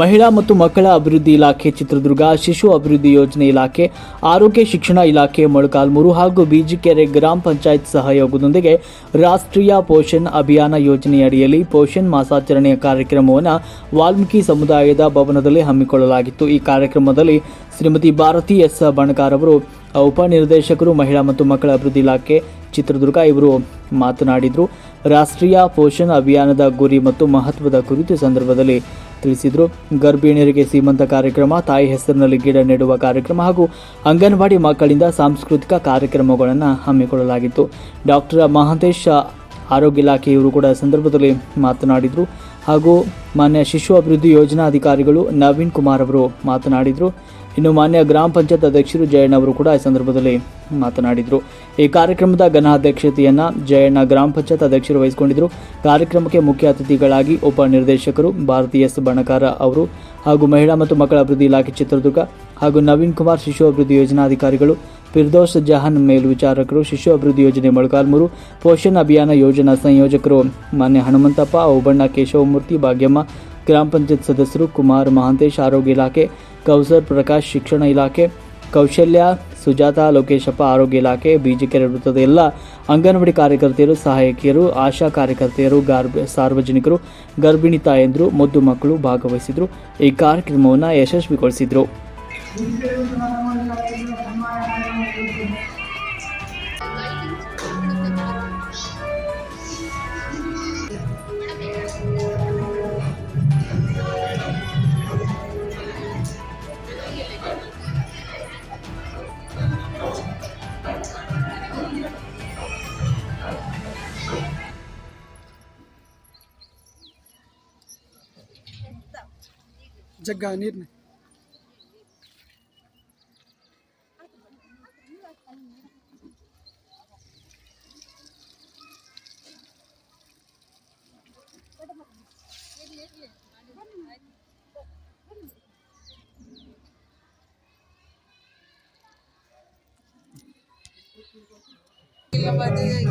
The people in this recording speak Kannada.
ಮಹಿಳಾ ಮತ್ತು ಮಕ್ಕಳ ಅಭಿವೃದ್ಧಿ ಇಲಾಖೆ ಚಿತ್ರದುರ್ಗ, ಶಿಶು ಅಭಿವೃದ್ಧಿ ಯೋಜನೆ ಇಲಾಖೆ, ಆರೋಗ್ಯ ಶಿಕ್ಷಣ ಇಲಾಖೆ ಮೊಳಕಾಲ್ಮೂರು ಹಾಗೂ ಬಿಜಿಕೆರೆ ಗ್ರಾಮ ಪಂಚಾಯತ್ ಸಹಯೋಗದೊಂದಿಗೆ ರಾಷ್ಟ್ರೀಯ ಪೋಷಣ್ ಅಭಿಯಾನ ಯೋಜನೆಯಡಿಯಲ್ಲಿ ಪೋಷಣ್ ಮಾಸಾಚರಣೆಯ ಕಾರ್ಯಕ್ರಮವನ್ನು ವಾಲ್ಮೀಕಿ ಸಮುದಾಯದ ಭವನದಲ್ಲಿ ಹಮ್ಮಿಕೊಳ್ಳಲಾಗಿತ್ತು. ಈ ಕಾರ್ಯಕ್ರಮದಲ್ಲಿ ಶ್ರೀಮತಿ ಭಾರತಿ ಎಸ್. ಬಣಕಾರ್ ಅವರು ಉಪನಿರ್ದೇಶಕರು, ಮಹಿಳಾ ಮತ್ತು ಮಕ್ಕಳ ಅಭಿವೃದ್ಧಿ ಇಲಾಖೆ ಚಿತ್ರದುರ್ಗ ಇವರು ಮಾತನಾಡಿದರು. ರಾಷ್ಟ್ರೀಯ ಪೋಷಣ್ ಅಭಿಯಾನದ ಗುರಿ ಮತ್ತು ಮಹತ್ವದ ಕುರಿತು ಸಂದರ್ಭದಲ್ಲಿ ತಿಳಿಸಿದರು. ಗರ್ಭಿಣಿಯರಿಗೆ ಸೀಮಂತ ಕಾರ್ಯಕ್ರಮ, ತಾಯಿ ಹೆಸರಿನಲ್ಲಿ ಗಿಡ ನೆಡುವ ಕಾರ್ಯಕ್ರಮ ಹಾಗೂ ಅಂಗನವಾಡಿ ಮಕ್ಕಳಿಂದ ಸಾಂಸ್ಕೃತಿಕ ಕಾರ್ಯಕ್ರಮಗಳನ್ನು ಹಮ್ಮಿಕೊಳ್ಳಲಾಗಿತ್ತು. ಡಾಕ್ಟರ್ ಮಹಾಂತೇಶ ಆರೋಗ್ಯ ಇಲಾಖೆಯವರು ಕೂಡ ಸಂದರ್ಭದಲ್ಲಿ ಮಾತನಾಡಿದರು. ಹಾಗೂ ಮಾನ್ಯ ಶಿಶು ಅಭಿವೃದ್ಧಿ ಯೋಜನಾ ಅಧಿಕಾರಿಗಳು ನವೀನ್ ಕುಮಾರ್ ಅವರು ಮಾತನಾಡಿದರು. ಇನ್ನು ಮಾನ್ಯ ಗ್ರಾಮ ಪಂಚಾಯತ್ ಅಧ್ಯಕ್ಷರು ಜಯಣ್ಣ ಅವರು ಕೂಡ ಈ ಸಂದರ್ಭದಲ್ಲಿ ಮಾತನಾಡಿದರು. ಈ ಕಾರ್ಯಕ್ರಮದ ಘನ ಅಧ್ಯಕ್ಷತೆಯನ್ನು ಜಯಣ್ಣ ಗ್ರಾಮ ಪಂಚಾಯತ್ ಅಧ್ಯಕ್ಷರು ವಹಿಸಿಕೊಂಡಿದ್ದರು ಕಾರ್ಯಕ್ರಮಕ್ಕೆ ಮುಖ್ಯ ಅತಿಥಿಗಳಾಗಿ ಉಪನಿರ್ದೇಶಕರು ಭಾರತಿ ಎಸ್ ಬಣಕಾರ ಅವರು ಹಾಗೂ ಮಹಿಳಾ ಮತ್ತು ಮಕ್ಕಳ ಅಭಿವೃದ್ಧಿ ಇಲಾಖೆ ಚಿತ್ರದುರ್ಗ ಹಾಗೂ ನವೀನ್ ಕುಮಾರ್ ಶಿಶು ಅಭಿವೃದ್ಧಿ ಯೋಜನಾಧಿಕಾರಿಗಳು ಫಿರ್ದೋಸ್ ಜಹಾನ್ ಮೇಲ್ವಿಚಾರಕರು ಶಿಶು ಅಭಿವೃದ್ಧಿ ಯೋಜನೆ ಮೊಳಕಾಲ್ಮೂರು, ಪೋಷಣ್ ಅಭಿಯಾನ ಯೋಜನಾ ಸಂಯೋಜಕರು ಮಾನ್ಯ ಹನುಮಂತಪ್ಪ ಓಬಣ್ಣ ಕೇಶವಮೂರ್ತಿ ಭಾಗ್ಯಮ್ಮ ಗ್ರಾಮ ಪಂಚಾಯತ್ ಸದಸ್ಯರು ಕುಮಾರ್ ಮಹಾಂತೇಶ್ ಆರೋಗ್ಯ ಇಲಾಖೆ, ಕೌಸರ್ ಪ್ರಕಾಶ್ ಶಿಕ್ಷಣ ಇಲಾಖೆ, ಕೌಶಲ್ಯ, ಸುಜಾತ ಲೋಕೇಶಪ್ಪ ಆರೋಗ್ಯ ಇಲಾಖೆ, ಬಿಜಿಕೆರೆ ವೃತ್ತದ ಎಲ್ಲ ಅಂಗನವಾಡಿ ಕಾರ್ಯಕರ್ತೆಯರು, ಸಹಾಯಕಿಯರು, ಆಶಾ ಕಾರ್ಯಕರ್ತೆಯರು, ಗಾರ್ಬ ಸಾರ್ವಜನಿಕರು, ಗರ್ಭಿಣಿ ತಾಯಂದಿರು, ಮದ್ದು ಮಕ್ಕಳು ಭಾಗವಹಿಸಿದರು. ಈ ಕಾರ್ಯಕ್ರಮವನ್ನು ಯಶಸ್ವಿಗೊಳಿಸಿದರು. ಜಗ್ಗ ನೀರ್ನ Terima kasih.